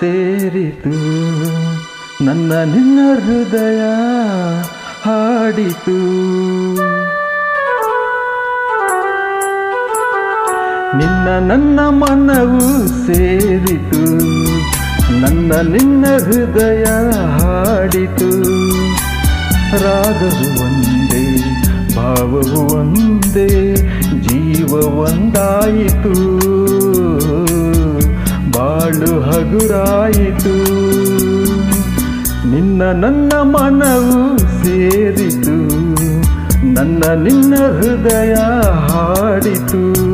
ಸೇರಿತು. ನನ್ನ ನಿನ್ನ ಹೃದಯ ಹಾಡಿತು. ನಿನ್ನ ನನ್ನ ಮನವು ಸೇರಿತು. ನನ್ನ ನಿನ್ನ ಹೃದಯ ಹಾಡಿತು. ರಾಗವು ಒಂದೇ, ಭಾವವು ಒಂದೇ, ಜೀವ ಒಂದಾಯಿತು. ಹಗುರಾಯಿತು ನಿನ್ನ ನನ್ನ ಮನವು ಸೇರಿತು. ನನ್ನ ನಿನ್ನ ಹೃದಯ ಹಾಡಿತು.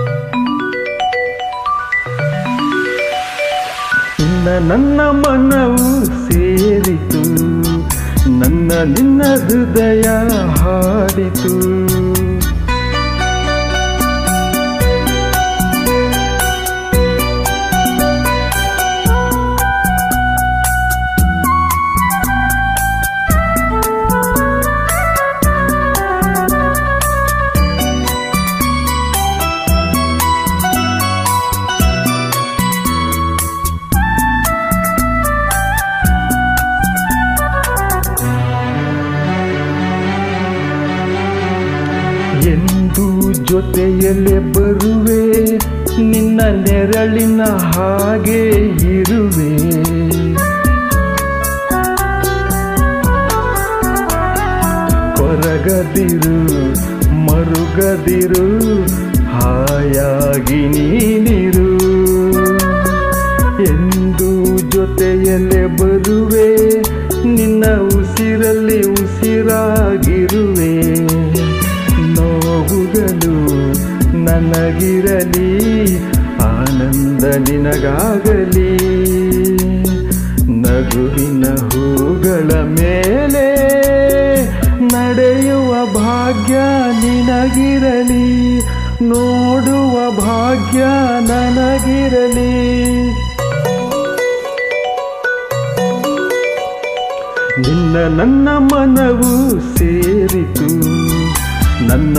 ನಿನ್ನ ನನ್ನ ಮನವು ಸೇರಿತು ನನ್ನ ನಿನ್ನ ಹೃದಯ ಹಾಡಿತು. ಎಂದು ಜೊತೆಯಲ್ಲೇ ಬರುವೆ, ನಿನ್ನ ನೆರಳಿನ ಹಾಗೆ ಇರುವೆ. ಕೊರಗದಿರು, ಮರುಗದಿರು, ಹಾಯಾಗಿ ನೀನಿರು. ಎಂದು ಜೊತೆಯಲ್ಲೇ ಬರುವೆ, ನಿನ್ನ ಉಸಿರಲ್ಲಿ ಉಸಿರಾಗಿರುವೆ. ನೋವುಗಳು ನನಗಿರಲಿ ಆನಂದ ನಿನಗಾಗಲಿ ನಗುವಿನ ಹೂಗಳ ಮೇಲೆ ನಡೆಯುವ ಭಾಗ್ಯ ನಿನಗಿರಲಿ, ನೋಡುವ ಭಾಗ್ಯ ನನಗಿರಲಿ. ನಿನ್ನ ನನ್ನ ಮನವು